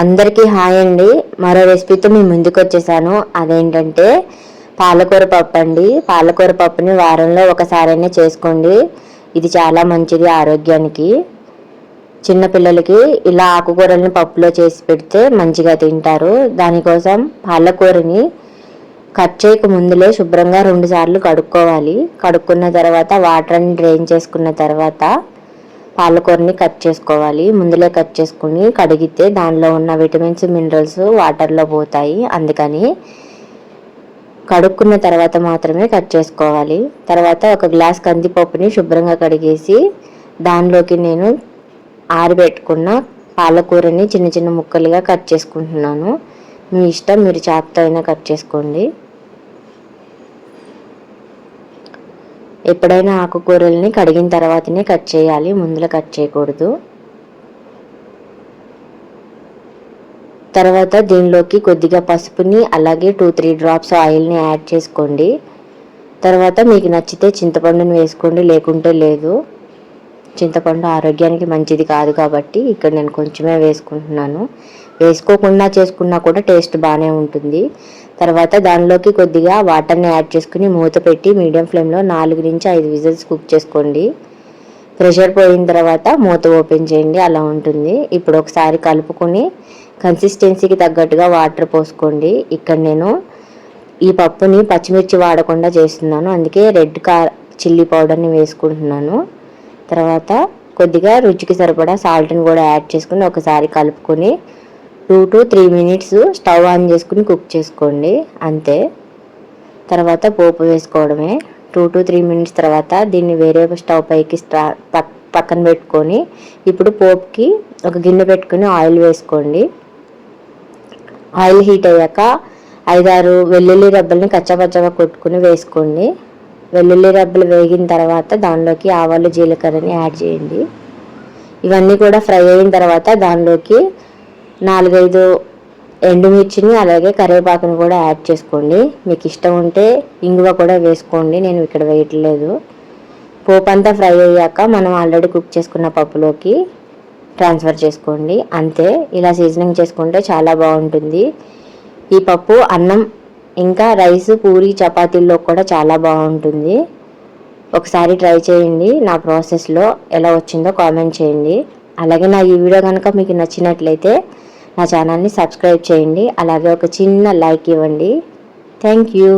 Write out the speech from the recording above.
అందరికీ హాయ్ అండి. మరో రెసిపీతో మీ ముందుకు వచ్చేసాను అదేంటంటే పాలకూర పప్పు అండి. పాలకూర పప్పుని వారంలో ఒకసారైనా చేసుకోండి. ఇది చాలా మంచిది ఆరోగ్యానికి. చిన్నపిల్లలకి ఇలా ఆకుకూరలను పప్పులో చేసి పెడితే మంచిగా తింటారు. దానికోసం పాలకూరని కట్ చేయక ముందులే శుభ్రంగా రెండుసార్లు కడుక్కోవాలి. కడుక్కున్న తర్వాత వాటర్ని డ్రైన్ చేసుకున్న తర్వాత పాలకూరని కట్ చేసుకోవాలి. ముందులే కట్ చేసుకుని కడిగితే దానిలో ఉన్న విటమిన్స్ మినరల్స్ వాటర్లో పోతాయి. అందుకని కడుక్కున్న తర్వాత మాత్రమే కట్ చేసుకోవాలి. తర్వాత ఒక గ్లాస్ కందిపప్పుని శుభ్రంగా కడిగేసి దానిలోకి నేను ఆరబెట్టుకున్న పాలకూరని చిన్న చిన్న ముక్కలుగా కట్ చేసుకుంటున్నాను. మీ ఇష్టం మీరు చాకుతో అయినా కట్ చేసుకోండి. ఎప్పుడైనా ఆకుకూరల్ని కడిగిన తర్వాతనే కట్ చేయాలి ముందులో కట్ చేయకూడదు. తర్వాత దీనిలోకి కొద్దిగా పసుపుని అలాగే టూ త్రీ డ్రాప్స్ ఆయిల్ని యాడ్ చేసుకోండి. తర్వాత మీకు నచ్చితే చింతపండుని వేసుకోండి లేకుంటే లేదు. చింతపండు ఆరోగ్యానికి మంచిది కాదు కాబట్టి ఇక్కడ నేను కొంచెమే వేసుకుంటున్నాను. వేసుకోకుండా చేసుకున్నా కూడా టేస్ట్ బాగానే ఉంటుంది. తర్వాత దానిలోకి కొద్దిగా వాటర్ని యాడ్ చేసుకుని మూత పెట్టి మీడియం ఫ్లేమ్లో నాలుగు నుంచి ఐదు విజిల్స్ కుక్ చేసుకోండి. ప్రెషర్ పోయిన తర్వాత మూత ఓపెన్ చేయండి అలా ఉంటుంది. ఇప్పుడు ఒకసారి కలుపుకొని కన్సిస్టెన్సీకి తగ్గట్టుగా వాటర్ పోసుకోండి. ఇక్కడ నేను ఈ పప్పుని పచ్చిమిర్చి వాడకుండా చేస్తున్నాను. అందుకే రెడ్ కార్ చిల్లీ పౌడర్ని వేసుకుంటున్నాను. తర్వాత కొద్దిగా రుచికి సరిపడా సాల్ట్ని కూడా యాడ్ చేసుకుని ఒకసారి కలుపుకొని two to three minutes stove on చేసుకుని కుక్ చేసుకోండి. అంతే. తర్వాత పోపు వేసుకోవడమే. టూ టు త్రీ మినిట్స్ తర్వాత దీన్ని వేరే స్టవ్ పైకి స్టా పక్కన పెట్టుకొని ఇప్పుడు పోపుకి ఒక గిన్నె పెట్టుకుని ఆయిల్ వేసుకోండి. ఆయిల్ హీట్ అయ్యాక ఐదారు వెల్లుల్లి రెబ్బల్ని కచ్చపచ్చగా కొట్టుకుని వేసుకోండి. వెల్లుల్లి రబ్బలు వేగిన తర్వాత దానిలోకి ఆవాలు జీలకర్రని యాడ్ చేయండి. ఇవన్నీ కూడా ఫ్రై అయిన తర్వాత దానిలోకి నాలుగైదు ఎండుమిర్చిని అలాగే కరివేపాకుని కూడా యాడ్ చేసుకోండి. మీకు ఇష్టం ఉంటే ఇంగువ కూడా వేసుకోండి. నేను ఇక్కడ వేయట్లేదు. పోపు అంతా ఫ్రై అయ్యాక మనం ఆల్రెడీ కుక్ చేసుకున్న పప్పులోకి ట్రాన్స్ఫర్ చేసుకోండి. అంతే. ఇలా సీజనింగ్ చేసుకుంటే చాలా బాగుంటుంది. ఈ పప్పు అన్నం ఇంకా రైస్ పూరి చపాతీల్లో కూడా చాలా బాగుంటుంది. ఒకసారి ట్రై చేయండి నా ప్రాసెస్లో ఎలా వచ్చిందో కామెంట్ చేయండి. అలాగే నా ఈ వీడియో కనుక మీకు నచ్చినట్లయితే నా ఛానల్ని సబ్స్క్రైబ్ చేయండి. అలాగే ఒక చిన్న లైక్ ఇవ్వండి. Thank you.